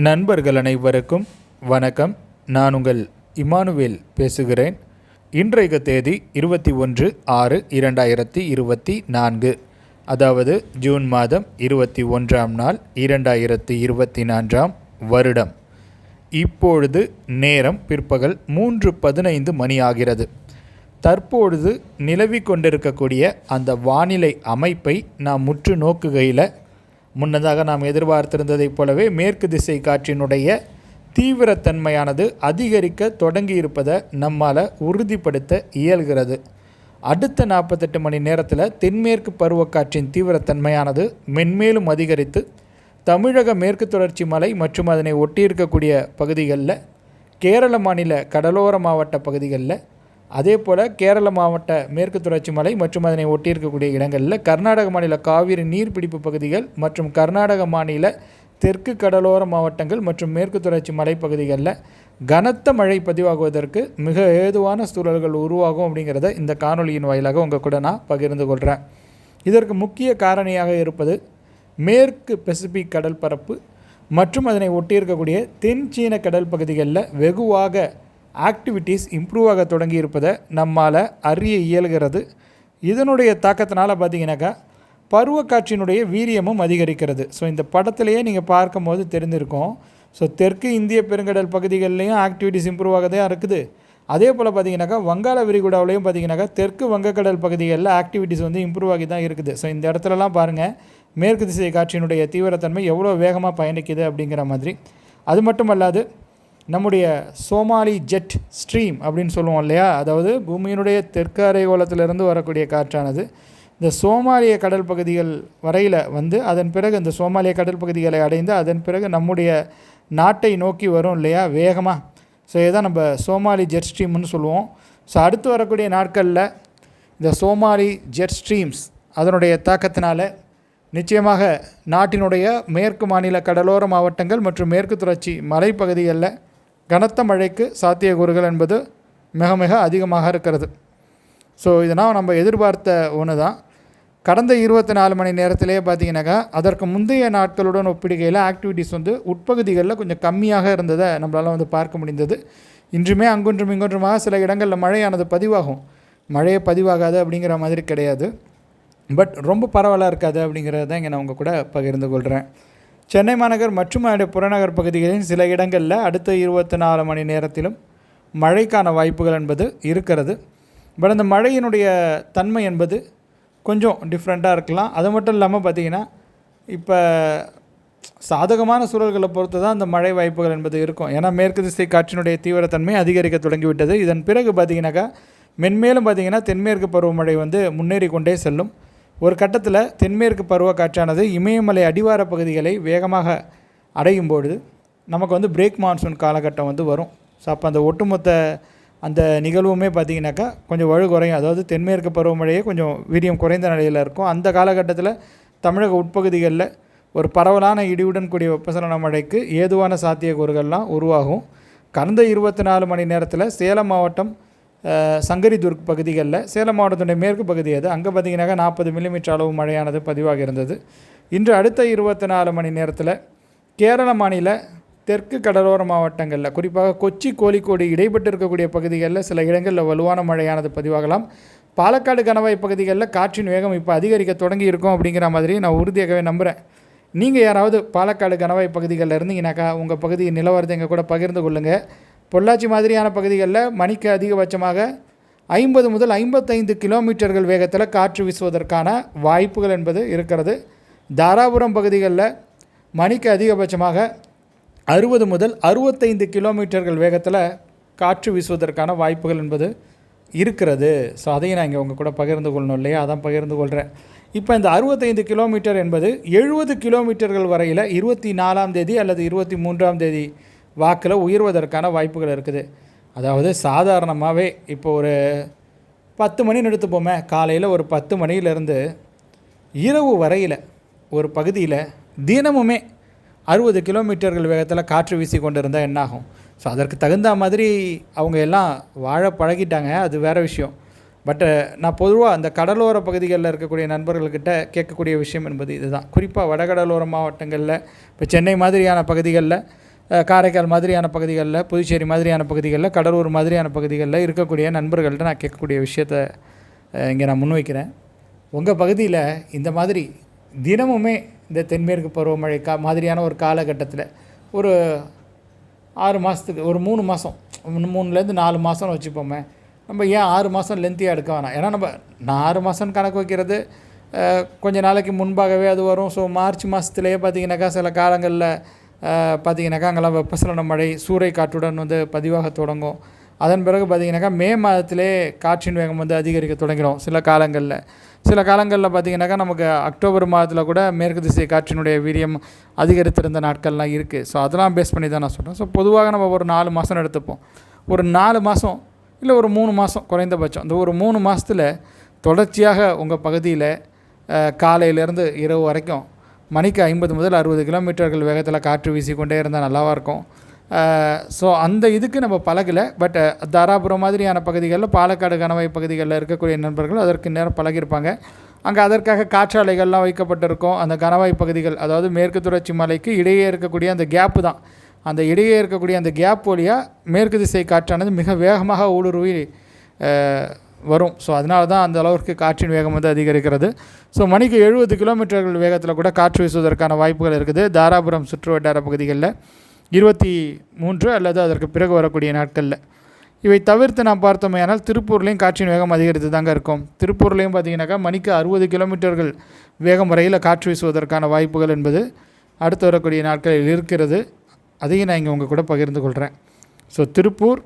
நண்பர்கள் அனைவருக்கும் வணக்கம். நான் உங்கள் இமானுவேல் பேசுகிறேன். இன்றைய தேதி இருபத்தி ஒன்று ஆறு இரண்டாயிரத்தி இருபத்தி நான்கு. அதாவது ஜூன் மாதம் இருபத்தி ஒன்றாம் நாள் இரண்டாயிரத்தி இருபத்தி நான்காம் வருடம். இப்பொழுது நேரம் பிற்பகல் மூன்று பதினைந்து மணி ஆகிறது. தற்பொழுது நிலவிக் கொண்டிருக்கக்கூடிய அந்த வானிலை அமைப்பை நாம் முற்று நோக்குகையில் முன்னதாக நாம் எதிர்பார்த்திருந்ததைப் போலவே மேற்கு திசை காற்றினுடைய தீவிரத்தன்மையானது அதிகரிக்க தொடங்கியிருப்பதை நம்மால் உறுதிப்படுத்த இயல்கிறது. அடுத்த நாற்பத்தெட்டு மணி நேரத்தில் தென்மேற்கு பருவக்காற்றின் தீவிரத்தன்மையானது மென்மேலும் அதிகரித்து தமிழக மேற்கு தொடர்ச்சி மலை மற்றும் அதனை ஒட்டியிருக்கக்கூடிய பகுதிகளில் கேரள மாநில கடலோர மாவட்ட பகுதிகளில் அதே போல் கேரள மாவட்ட மேற்கு தொடர்ச்சி மலை மற்றும் அதனை ஒட்டியிருக்கக்கூடிய இடங்களில் கர்நாடக மாநில காவிரி நீர்பிடிப்பு பகுதிகள் மற்றும் கர்நாடக மாநில தெற்கு கடலோர மாவட்டங்கள் மற்றும் மேற்கு தொடர்ச்சி மலைப்பகுதிகளில் கனத்த மழை பதிவாகுவதற்கு மிக ஏதுவான சூழல்கள் உருவாகும் அப்படிங்கிறத இந்த காணொளியின் வாயிலாக உங்கள் கூட நான் பகிர்ந்து கொள்கிறேன் இதற்கு முக்கிய காரணியாக இருப்பது மேற்கு பசிபிக் கடல் பரப்பு மற்றும் அதனை ஒட்டியிருக்கக்கூடிய தென் சீன கடல் பகுதிகளில் வெகுவாக ஆக்டிவிட்டீஸ் இம்ப்ரூவ் ஆக தொடங்கி இருப்பதை நம்மால் அறிய இயல்கிறது. இதனுடைய தாக்கத்தினால் பார்த்தீங்கன்னாக்கா பருவக்காட்சியினுடைய வீரியமும் அதிகரிக்கிறது. ஸோ இந்த படத்திலேயே நீங்கள் பார்க்கும்போது தெரிஞ்சிருக்கும் ஸோ தெற்கு இந்திய பெருங்கடல் பகுதிகளிலையும் ஆக்டிவிட்டிஸ் இம்ப்ரூவ் ஆக தான் இருக்குது. அதே போல் பார்த்தீங்கன்னாக்கா வங்காள விரிகுடாவிலையும் பார்த்தீங்கன்னாக்கா தெற்கு வங்கக்கடல் பகுதிகளில் ஆக்டிவிட்டிஸ் வந்து இம்ப்ரூவ் ஆகி தான் இருக்குது. ஸோ இந்த இடத்துலலாம் பாருங்கள் மேற்கு திசை காற்றினுடைய தீவிரத்தன்மை எவ்வளோ வேகமாக பயணிக்குது அப்படிங்கிற மாதிரி. அது மட்டும் அல்லாது நம்முடைய சோமாலி ஜெட் ஸ்ட்ரீம் அப்படின்னு சொல்லுவோம் இல்லையா? அதாவது பூமியினுடைய தெற்கு அரைகோளத்திலிருந்து வரக்கூடிய காற்றானது. இந்த சோமாலிய கடல் பகுதிகள் வரையில் வந்து அதன் பிறகு இந்த சோமாலிய கடல் பகுதிகளை அடைந்து அதன் பிறகு நம்முடைய நாட்டை நோக்கி வரும் இல்லையா? வேகமாக ஸோ இதான் நம்ம சோமாலி ஜெட் ஸ்ட்ரீம்னு சொல்லுவோம். ஸோ அடுத்து வரக்கூடிய நாட்களில் இந்த சோமாலி ஜெட் ஸ்ட்ரீம்ஸ் அதனுடைய தாக்கத்தினால நிச்சயமாக நாட்டினுடைய மேற்கு மாநில கடலோர மாவட்டங்கள் மற்றும் மேற்கு தொடர்ச்சி மலைப்பகுதிகளில் கனத்த மழைக்கு சாத்தியக்கூறுகள் என்பது மிக மிக அதிகமாக இருக்கிறது. ஸோ இதனால் நம்ம எதிர்பார்த்த ஒன்று தான் கடந்த இருபத்தி நாலு மணி நேரத்திலே பார்த்தீங்கன்னாக்கா அதற்கு முந்தைய நாட்களுடன் ஒப்பிடுகையில் ஆக்டிவிட்டீஸ் வந்து உட்பகுதிகளில் கொஞ்சம் கம்மியாக இருந்ததை நம்மளால் வந்து பார்க்க முடிந்தது. இன்றுமே அங்கொன்றும் இங்கொன்றுமாக சில இடங்களில் மழையானது பதிவாகும். மழையே பதிவாகாது அப்படிங்கிற மாதிரி கிடையாது. பட் ரொம்ப பரவலாக இருக்காது அப்படிங்கிறத தான் இங்கே நான் உங்கள் கூட பகிர்ந்து கொள்கிறேன் சென்னை மாநகர் மற்றும் அதனுடைய புறநகர் பகுதிகளின் சில இடங்களில் அடுத்த இருபத்தி நாலு மணி நேரத்திலும் மழைக்கான வாய்ப்புகள் என்பது இருக்கிறது. பட் அந்த மழையினுடைய தன்மை என்பது கொஞ்சம் டிஃப்ரெண்ட்டாக இருக்கலாம். அது மட்டும் இல்லாமல் பார்த்திங்கன்னா இப்போ சாதகமான சூழல்களை பொறுத்து தான் அந்த மழை வாய்ப்புகள் என்பது இருக்கும். ஏன்னா மேற்கு திசை காற்றினுடைய தீவிரத்தன்மை அதிகரிக்க தொடங்கிவிட்டது. இதன் பிறகு பார்த்திங்கனாக்கா மென்மேலும் பார்த்திங்கன்னா தென்மேற்கு பருவமழை வந்து முன்னேறி கொண்டே செல்லும். ஒரு கட்டத்தில் தென்மேற்கு பருவ காற்றானது இமயமலை அடிவார பகுதிகளை வேகமாக அடையும் பொழுது நமக்கு வந்து பிரேக் மான்சூன் காலகட்டம் வந்து வரும். ஸோ அப்போ அந்த ஒட்டுமொத்த அந்த நிகழ்வுமே பார்த்திங்கனாக்கா கொஞ்சம் வலு குறையும். அதாவது தென்மேற்கு பருவமழையே கொஞ்சம் வீரியம் குறைந்த நிலையில் இருக்கும். அந்த காலகட்டத்தில் தமிழக உட்பகுதிகளில் ஒரு பரவலான இடியுடன் கூடிய வெப்பசலன மழைக்கு ஏதுவான சாத்தியக்கூறுகள்லாம் உருவாகும். கடந்த இருபத்தி நாலு மணி நேரத்தில் சேலம் மாவட்டம் சங்கரிதுர்க் பகுதிகளில் சேலம் மாவட்டத்துடைய மேற்கு பகுதி அது. அங்கே பார்த்திங்கனாக்கா நாற்பது மில்லிமீட்டர் அளவு மழையானது பதிவாக இருந்தது. இன்று அடுத்த இருபத்தி நாலு மணி நேரத்தில் கேரள மாநில தெற்கு கடலோர மாவட்டங்களில் குறிப்பாக கொச்சி கோழிக்கோடு இடைப்பட்டு இருக்கக்கூடிய பகுதிகளில் சில இடங்களில் வலுவான மழையானது பதிவாகலாம். பாலக்காடு கணவாய் பகுதிகளில் காற்றின் வேகம் இப்போ அதிகரிக்க தொடங்கி இருக்கும் அப்படிங்கிற மாதிரி நான் உறுதியாகவே நம்புகிறேன் நீங்கள் யாராவது பாலக்காடு கணவாய் பகுதிகளில் இருந்தீங்கனாக்கா உங்கள் பகுதியின் நிலவரத்தை எங்கள் கூட பகிர்ந்து கொள்ளுங்கள் பொள்ளாச்சி மாதிரியான பகுதிகளில் மணிக்கு அதிகபட்சமாக ஐம்பது முதல் ஐம்பத்தைந்து கிலோமீட்டர்கள் வேகத்தில் காற்று வீசுவதற்கான வாய்ப்புகள் என்பது இருக்கிறது. தாராபுரம் பகுதிகளில் மணிக்கு அதிகபட்சமாக அறுபது முதல் அறுபத்தைந்து கிலோமீட்டர்கள் வேகத்தில் காற்று வீசுவதற்கான வாய்ப்புகள் என்பது இருக்கிறது. ஸோ அதையும் நான் இங்கே உங்கள் கூட பகிர்ந்து கொள்ளணும் இல்லையா? அதான் பகிர்ந்து கொள்கிறேன் இப்போ இந்த அறுபத்தைந்து கிலோமீட்டர் என்பது எழுபது கிலோமீட்டர்கள் வரையில் இருபத்தி நாலாம் தேதி அல்லது இருபத்தி மூன்றாம் தேதி வாக்கில் உயர்வதற்கான வாய்ப்புகள் இருக்குது. அதாவது சாதாரணமாகவே இப்போ ஒரு பத்து மணின்னு எடுத்துப்போமே காலையில் ஒரு பத்து மணியிலேருந்து இரவு வரையில் ஒரு பகுதியில் தினமுமே அறுபது கிலோமீட்டர்கள் வேகத்தில் காற்று வீசி கொண்டு இருந்தால் என்னாகும்? ஸோ அதற்கு தகுந்த மாதிரி அவங்க எல்லாம் வாழ பழகிட்டாங்க அது வேறு விஷயம். பட்டு நான் பொதுவாக அந்த கடலோர பகுதிகளில் இருக்கக்கூடிய நண்பர்கள்கிட்ட கேட்கக்கூடிய விஷயம் என்பது இதுதான். குறிப்பாக வடகடலோர மாவட்டங்களில் இப்போ சென்னை மாதிரியான பகுதிகளில் காரைக்கால் மாதிரியான பகுதிகளில் புதுச்சேரி மாதிரியான பகுதிகளில் கடலூர் மாதிரியான பகுதிகளில் இருக்கக்கூடிய நண்பர்கள்ட்ட நான் கேட்கக்கூடிய விஷயத்த இங்கே நான் முன்வைக்கிறேன். உங்கள் பகுதியில் இந்த மாதிரி தினமுமே இந்த தென்மேற்கு பருவமழை கா மாதிரியான ஒரு காலகட்டத்தில் ஒரு ஆறு மாதத்துக்கு ஒரு மூணு மாதம் மூணுலேருந்து நாலு மாதம்னு வச்சுப்போமே நம்ம ஏன் ஆறு மாதம் லென்த்தியாக எடுக்க வேணாம்? ஏன்னா நம்ம நான் ஆறு மாதம்னு கணக்கு வைக்கிறது கொஞ்ச நாளைக்கு முன்பாகவே அது வரும். ஸோ மார்ச் மாதத்துலேயே பார்த்தீங்கன்னாக்கா சில காலங்களில் பார்த்திங்கனாக்கா அங்கெல்லாம் வெப்பசலன மழை சூறை காற்றுடன் வந்து பதிவாக தொடங்கும். அதன் பிறகு பார்த்திங்கனாக்கா மே மாதத்திலே காற்றின் வேகம் வந்து அதிகரிக்க தொடங்கிடும் சில காலங்களில். சில காலங்களில் பார்த்தீங்கன்னாக்கா நமக்கு அக்டோபர் மாதத்தில் கூட மேற்கு திசை காற்றினுடைய வீரியம் அதிகரித்திருந்த நாட்கள்லாம் இருக்குது ஸோ அதெல்லாம் பேஸ் பண்ணி தான் நான் சொல்கிறேன் ஸோ பொதுவாக நம்ம ஒரு நாலு மாதம் எடுத்துப்போம். ஒரு நாலு மாதம் இல்லை ஒரு மூணு மாதம் குறைந்தபட்சம். இந்த ஒரு மூணு மாதத்தில் தொடர்ச்சியாக உங்கள் பகுதியில் காலையிலேருந்து இரவு வரைக்கும் மணிக்கு ஐம்பது முதல் அறுபது கிலோமீட்டர்கள் வேகத்தில் காற்று வீசிக்கொண்டே இருந்தால் நல்லாவாக இருக்கும். ஸோ அந்த இதுக்கு நம்ம பழகலை. பட் தாராபுரம் மாதிரியான பகுதிகளில் பாலக்காடு கணவாய் பகுதிகளில் இருக்கக்கூடிய நண்பர்கள் அதற்கு நேரம் பழகியிருப்பாங்க. அங்கே அதற்காக காற்றாலைகள்லாம் வைக்கப்பட்டிருக்கும். அந்த கணவாய் பகுதிகள் அதாவது மேற்கு தொடர்ச்சி மலைக்கு இடையே இருக்கக்கூடிய அந்த கேப்பு தான். அந்த இடையே இருக்கக்கூடிய அந்த கேப் வழியாக மேற்கு திசை காற்றானது மிக வேகமாக ஊடுருவி வரும். ஸோ அதனால தான் அந்த காற்றின் வேகம் வந்து அதிகரிக்கிறது. ஸோ மணிக்கு எழுபது கிலோமீட்டர்கள் வேகத்தில் கூட காற்று வீசுவதற்கான வாய்ப்புகள் இருக்குது. தாராபுரம் சுற்று வட்டார பகுதிகளில் இருபத்தி மூன்று அல்லது அதற்கு பிறகு வரக்கூடிய நாட்களில். இவை தவிர்த்து நாம் பார்த்தோமேயானால் திருப்பூர்லேயும் காற்றின் வேகம் அதிகரித்து தாங்க இருக்கும். திருப்பூர்லேயும் பார்த்தீங்கன்னாக்கா மணிக்கு அறுபது கிலோமீட்டர்கள் வேகம் வரையில் காற்று வீசுவதற்கான வாய்ப்புகள் என்பது அடுத்து வரக்கூடிய நாட்களில் இருக்கிறது. அதையும் நான் இங்கே உங்கள் கூட பகிர்ந்து கொள்கிறேன் ஸோ திருப்பூர்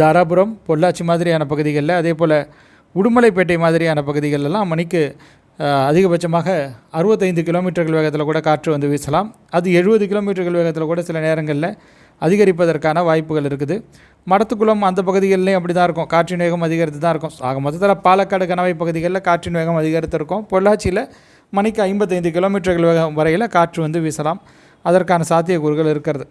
தாராபுரம் பொள்ளாச்சி மாதிரியான பகுதிகளில் அதே போல் உடுமலைப்பேட்டை மாதிரியான பகுதிகளெல்லாம் மணிக்கு அதிகபட்சமாக அறுபத்தைந்து கிலோமீட்டர்கள் வேகத்தில் கூட காற்று வந்து வீசலாம். அது எழுபது கிலோமீட்டர்கள் வேகத்தில் கூட சில நேரங்களில் அதிகரிப்பதற்கான வாய்ப்புகள் இருக்குது. மடத்துக்குளம் அந்த பகுதிகளிலையும் அப்படி தான் இருக்கும். காற்றின் வேகம் அதிகரித்து தான் இருக்கும். ஆக மொத்தத்தில் பாலக்காடு கணவை பகுதிகளில் காற்றின் வேகம் அதிகரித்து இருக்கும் பொள்ளாச்சியில் மணிக்கு ஐம்பத்தைந்து கிலோமீட்டர்கள் வேகம் வரையில் காற்று வந்து வீசலாம். அதற்கான சாத்தியக்கூறுகள் இருக்கிறது.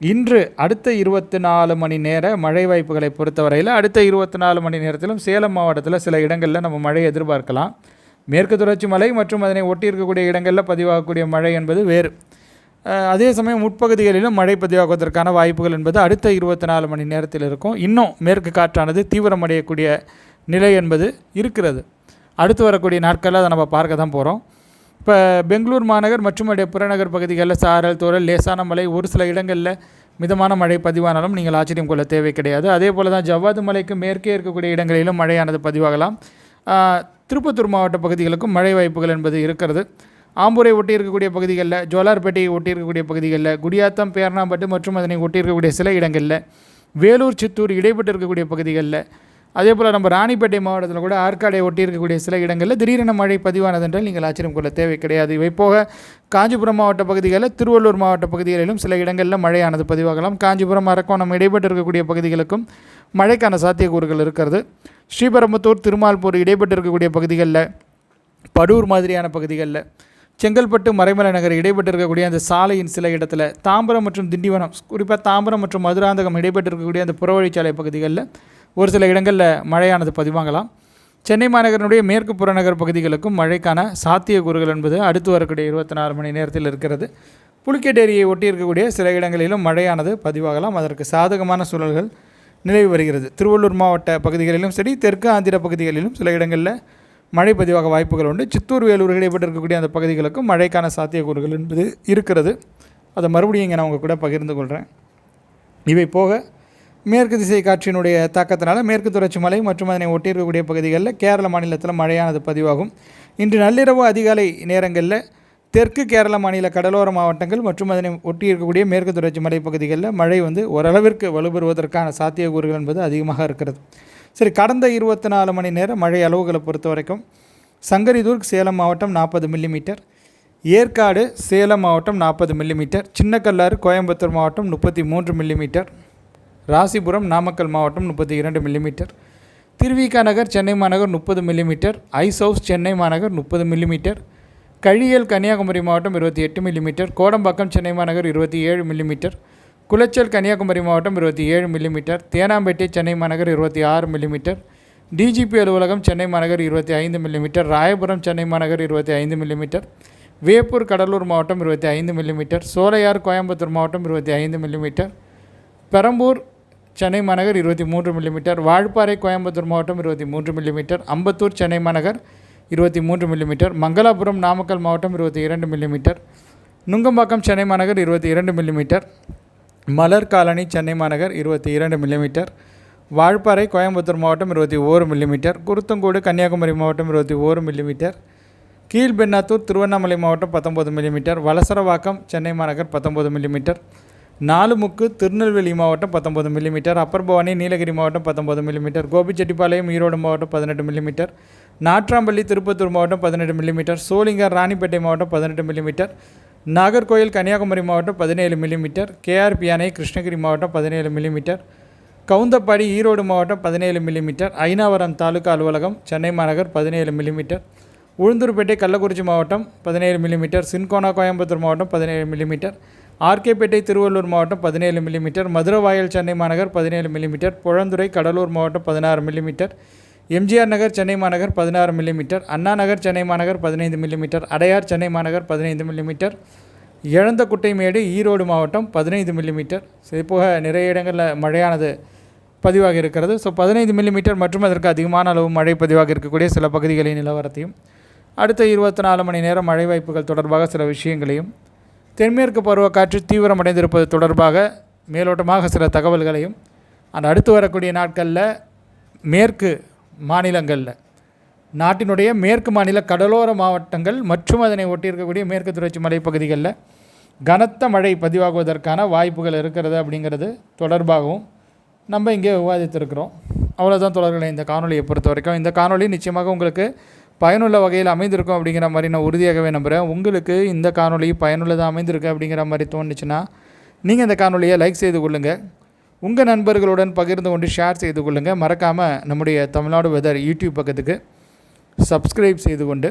இன்று அடுத்த இருபத்தி நாலு மணி நேர மழை வாய்ப்புகளை பொறுத்தவரையில் அடுத்த இருபத்தி நாலு மணி நேரத்திலும் சேலம் மாவட்டத்தில் சில இடங்களில் நம்ம மழை எதிர்பார்க்கலாம். மேற்கு தொடர்ச்சி மலை மற்றும் அதனை ஒட்டி இருக்கக்கூடிய இடங்களில் பதிவாகக்கூடிய மழை என்பது வேறு. அதே சமயம் உட்பகுதிகளிலும் மழை பதிவாகுவதற்கான வாய்ப்புகள் என்பது அடுத்த இருபத்தி நாலு மணி நேரத்தில் இருக்கும். இன்னும் மேற்கு காற்றானது தீவிரமடையக்கூடிய நிலை என்பது இருக்கிறது. அடுத்து வரக்கூடிய நாட்களில் அதை நம்ம பார்க்க தான் போகிறோம் இப்போ பெங்களூர் மாநகர் மற்றும் அதே புறநகர் பகுதிகளில் சாரல் தூறல் லேசான மழை ஒரு சில இடங்களில் மிதமான மழை பதிவானாலும் நீங்கள் ஆச்சரியம் கொள்ள தேவை கிடையாது. அதே போல் தான் ஜவ்வாது மலைக்கு மேற்கே இருக்கக்கூடிய இடங்களிலும் மழையானது பதிவாகலாம். திருப்பத்தூர் மாவட்ட பகுதிகளுக்கும் மழை வாய்ப்புகள் என்பது இருக்கிறது. ஆம்பூரை ஒட்டி இருக்கக்கூடிய பகுதிகளில் ஜோலார்பேட்டையை ஒட்டி இருக்கக்கூடிய பகுதிகளில் குடியாத்தம் பேரணாம்பட்டு மற்றும் அதனை ஒட்டி இருக்கக்கூடிய சில இடங்களில் வேலூர் சித்தூர் இடைப்பட்டு இருக்கக்கூடிய பகுதிகளில் அதே போல் நம்ம ராணிப்பேட்டை மாவட்டத்தில் கூட ஆற்காடை ஒட்டி இருக்கக்கூடிய சில இடங்களில் திடீரென மழை பதிவானதென்றால் நீங்கள் ஆச்சரியம் கொள்ள தேவை கிடையாது. இவை போக காஞ்சிபுரம் மாவட்ட பகுதிகளில் திருவள்ளூர் மாவட்ட பகுதிகளிலும் சில இடங்களில் மழையானது பதிவாகலாம். காஞ்சிபுரம் அரக்கோணம் இடைப்பட்டு இருக்கக்கூடிய பகுதிகளுக்கும் மழைக்கான சாத்தியக்கூறுகள் இருக்கிறது. ஸ்ரீபெரும்புத்தூர் திருமால்பூர் இடைப்பட்டு இருக்கக்கூடிய பகுதிகளில் படூர் மாதிரியான பகுதிகளில் செங்கல்பட்டு மறைமலை நகர் இடைப்பட்டு இருக்கக்கூடிய அந்த சாலையின் சில இடத்துல தாம்பரம் மற்றும் திண்டிவனம் குறிப்பாக தாம்பரம் மற்றும் மதுராந்தகம் இடைப்பட்டு இருக்கக்கூடிய அந்த புறவழிச்சாலை பகுதிகளில் ஒரு சில இடங்களில் மழையானது பதிவாகலாம். சென்னை மாநகரனுடைய மேற்கு புறநகர் பகுதிகளுக்கும் மழைக்கான சாத்தியக்கூறுகள் என்பது அடுத்து வரக்கூடிய இருபத்தி நாலு மணி நேரத்தில் இருக்கிறது. புலிக்கேட் ஏரியை ஒட்டி இருக்கக்கூடிய சில இடங்களிலும் மழையானது பதிவாகலாம். அதற்கு சாதகமான சூழல்கள் நிலவி வருகிறது. திருவள்ளூர் மாவட்ட பகுதிகளிலும் சரி தெற்கு ஆந்திர பகுதிகளிலும் சில இடங்களில் மழை பதிவாக வாய்ப்புகள் உண்டு. சித்தூர் வேலூர் இடைப்பட்டிருக்கக்கூடிய அந்த பகுதிகளுக்கும் மழைக்கான சாத்தியக்கூறுகள் என்பது இருக்கிறது. அதை மறுபடியும் இங்கே நான் உங்கள் கூட பகிர்ந்து கொள்கிறேன் இவை போக மேற்கு திசை காற்றினுடைய தாக்கத்தினால் மேற்கு தொடர்ச்சி மலை மற்றும் அதனை ஒட்டியிருக்கக்கூடிய பகுதிகளில் கேரள மாநிலத்தில் மழையானது பதிவாகும். இன்று நள்ளிரவு அதிகாலை நேரங்களில் தெற்கு கேரள மாநில கடலோர மாவட்டங்கள் மற்றும் அதனை ஒட்டி இருக்கக்கூடிய மேற்கு தொடர்ச்சி மலை பகுதிகளில் மழை வந்து ஓரளவிற்கு வலுப்பெறுவதற்கான சாத்தியக்கூறுகள் என்பது அதிகமாக இருக்கிறது. சரி கடந்த இருபத்தி நாலு மணி நேர மழை அளவுகளை பொறுத்த வரைக்கும் சங்கரிதூர் சேலம் மாவட்டம் நாற்பது மில்லிமீட்டர் ஏற்காடு சேலம் மாவட்டம் நாற்பது மில்லிமீட்டர் சின்னக்கல்லாறு கோயம்புத்தூர் மாவட்டம் முப்பத்தி மூன்று மில்லிமீட்டர் ராசிபுரம் நாமக்கல் மாவட்டம் முப்பத்தி இரண்டு மில்லிமீட்டர் திருவிக நகர் சென்னை மாநகர் முப்பது மில்லிமீட்டர் ஐஸ் ஹவுஸ் சென்னை மாநகர் முப்பது மில்லிமீட்டர் கழியல் கன்னியாகுமரி மாவட்டம் இருபத்தி எட்டு மில்லிமீட்டர் கோடம்பாக்கம் சென்னை மாநகர் இருபத்தி ஏழு மில்லிமீட்டர் குளச்சல் கன்னியாகுமரி மாவட்டம் இருபத்தி ஏழு மில்லிமீட்டர் தேனாம்பேட்டை சென்னை மாநகர் இருபத்தி ஆறு மில்லிமீட்டர் டிஜிபி அலுவலகம் சென்னை மாநகர் இருபத்தி ஐந்து மில்லிமீட்டர் ராயபுரம் சென்னை மாநகர் இருபத்தி ஐந்து மில்லிமீட்டர் வேப்பூர் கடலூர் மாவட்டம் இருபத்தி ஐந்து மில்லிமீட்டர் சோலையார் கோயம்புத்தூர் மாவட்டம் இருபத்தி ஐந்து மில்லிமீட்டர் பெரம்பூர் சென்னை மாநகர் இருபத்தி மூன்று மில்லிமீட்டர் வால்பாறை கோயம்புத்தூர் மாவட்டம் இருபத்தி மூன்று மில்லிமீட்டர் அம்பத்தூர் சென்னை மாநகர் இருபத்தி மூன்று மில்லிமீட்டர் மங்களாபுரம் நாமக்கல் மாவட்டம் இருபத்தி இரண்டு மில்லிமீட்டர் நுங்கம்பாக்கம் சென்னை மாநகர் இருபத்தி இரண்டு மில்லிமீட்டர் மலர் காலனி சென்னை மாநகர் இருபத்தி இரண்டு மில்லிமீட்டர் வாழ்ப்பாறை கோயம்புத்தூர் மாவட்டம் இருபத்தி ஓரு மில்லிமீட்டர் குருத்தங்கோடு கன்னியாகுமரி மாவட்டம் இருபத்தி ஓரு மில்லிமீட்டர் கீழ்பெண்ணாத்தூர் திருவண்ணாமலை மாவட்டம் பத்தொம்பது மில்லிமீட்டர் வலசரவாக்கம் சென்னை மாநகர் பத்தொம்பது மில்லிமீட்டர் நாலுமுக்கு திருநெல்வேலி மாவட்டம் பத்தொம்பது மில்லிமீட்டர் அப்பர் பவானி நீலகிரி மாவட்டம் பத்தொம்பது மில்லிமீட்டர் கோபிச்செட்டிப்பாளையம் ஈரோடு மாவட்டம் பதினெட்டு மில்லிமீட்டர் நாட்ராம்பள்ளி திருப்பத்தூர் மாவட்டம் பதினெட்டு மில்லிமீட்டர் சோளிங்கர் ராணிப்பேட்டை மாவட்டம் பதினெட்டு மில்லிமீட்டர் நாகர்கோயில் கன்னியாகுமரி மாவட்டம் பதினேழு மில்லிமீட்டர் கேஆர்பி அணை கிருஷ்ணகிரி மாவட்டம் பதினேழு மில்லிமீட்டர் கவுந்தப்பாடி ஈரோடு மாவட்டம் பதினேழு மில்லிமீட்டர் ஐனாவரம் தாலுகா அலுவலகம் சென்னை மாநகர் பதினேழு மில்லிமீட்டர் உளுந்தூர்பேட்டை கள்ளக்குறிச்சி மாவட்டம் பதினேழு மில்லிமீட்டர் சின்கோனா கோயம்புத்தூர் மாவட்டம் பதினேழு மில்லிமீட்டர் ஆர்கேபேட்டை திருவள்ளூர் மாவட்டம் பதினேழு மில்லிமீட்டர் மதுரவாயல் சென்னை மாநகர் பதினேழு மில்லிமீட்டர் புழந்துறை கடலூர் மாவட்டம் பதினாறு மில்லிமீட்டர் எம்ஜிஆர் நகர் சென்னை மாநகர் பதினாறு மில்லிமீட்டர் அண்ணா நகர் சென்னை மாநகர் பதினைந்து மில்லிமீட்டர் அடையார் சென்னை மாநகர் பதினைந்து மில்லிமீட்டர் இழந்தக்குட்டைமேடு ஈரோடு மாவட்டம் பதினைந்து மில்லிமீட்டர். இது போக நிறைய இடங்களில் மழையானது பதிவாக இருக்கிறது. ஸோ பதினைந்து மில்லிமீட்டர் மற்றும் அதற்கு அதிகமான அளவு மழை பதிவாக இருக்கக்கூடிய சில பகுதிகளின் நிலவரத்தையும் அடுத்த இருபத்தி நாலு மணி நேரம் மழை வாய்ப்புகள் தொடர்பாக சில விஷயங்களையும் தென்மேற்கு பருவக்காற்று தீவிரமடைந்திருப்பது தொடர்பாக மேலோட்டமாக சில தகவல்களையும் அந்த அடுத்து வரக்கூடிய நாட்களில் மேற்கு மாநிலங்களில் நாட்டினுடைய மேற்கு மாநில கடலோர மாவட்டங்கள் மற்றும் அதனை ஒட்டியிருக்கக்கூடிய மேற்கு தொடர்ச்சி மலைப்பகுதிகளில் கனத்த மழை பதிவாகுவதற்கான வாய்ப்புகள் இருக்கிறது அப்படிங்கிறது தொடர்பாகவும் நம்ம இங்கே விவாதித்திருக்கிறோம். அவ்வளோதான் தொடர்களை இந்த காணொலியை பொறுத்த வரைக்கும் இந்த காணொலி நிச்சயமாக உங்களுக்கு பயனுள்ள வகையில் அமைந்திருக்கும் அப்படிங்கிற மாதிரி நான் உறுதியாகவே நம்புகிறேன் உங்களுக்கு இந்த காணொலி பயனுள்ளதாக அமைந்திருக்கு அப்படிங்கிற மாதிரி தோணுச்சுன்னா நீங்கள் இந்த காணொலியை லைக் செய்து கொள்ளுங்கள் உங்கள் நண்பர்களுடன் பகிர்ந்து கொண்டு ஷேர் செய்து கொள்ளுங்கள் மறக்காமல் நம்முடைய தமிழ்நாடு வெதர் யூடியூப் பக்கத்துக்கு சப்ஸ்கிரைப் செய்து கொண்டு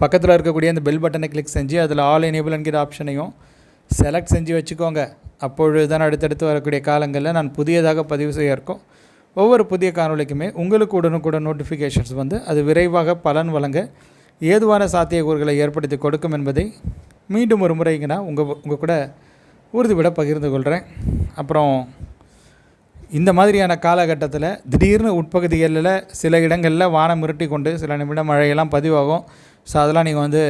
பக்கத்தில் இருக்கக்கூடிய அந்த பெல் பட்டனை கிளிக் செஞ்சு அதில் ஆல் எனேபிள் என்கிற ஆப்ஷனையும் செலக்ட் செஞ்சு வச்சுக்கோங்க. அப்பொழுது தான் அடுத்தடுத்து வரக்கூடிய காலங்களில் நான் புதியதாக பதிவு செய்ய இருக்கோம். ஒவ்வொரு புதிய காணொலிக்குமே உங்களுக்கு உடனுக்குடன் நோட்டிஃபிகேஷன்ஸ் வந்து அது விரைவாக பலன் வழங்க ஏதுவான சாத்தியக்கூறுகளை ஏற்படுத்தி கொடுக்கும் என்பதை மீண்டும் ஒரு முறைங்க நான் உங்கள் உங்கள் கூட உறுதிபட பகிர்ந்து கொள்கிறேன். அப்புறம் இந்த மாதிரியான காலகட்டத்தில் திடீர்னு உட்பகுதிகளில் சில இடங்களில் வானம் மிரட்டி கொண்டு சில நிமிடம் மழையெல்லாம் பதிவாகும். ஸோ அதெல்லாம் நீங்கள் வந்து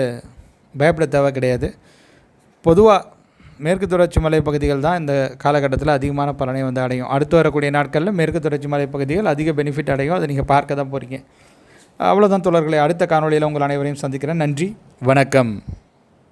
பயப்பட தேவை கிடையாது. பொதுவாக மேற்கு தொடர்ச்சி மலை பகுதிகள் தான் இந்த காலகட்டத்தில் அதிகமான பலனை வந்து அடையும். அடுத்து வரக்கூடிய நாட்களில் மேற்கு தொடர்ச்சி மலை பகுதிகள் அதிக பெனிஃபிட் அடையும். அதை நீங்கள் பார்க்க தான் போகிறீங்க அவ்வளோதான் தொடர்களை அடுத்த காணொலியில் உங்கள் அனைவரையும் சந்திக்கிறேன். நன்றி வணக்கம்.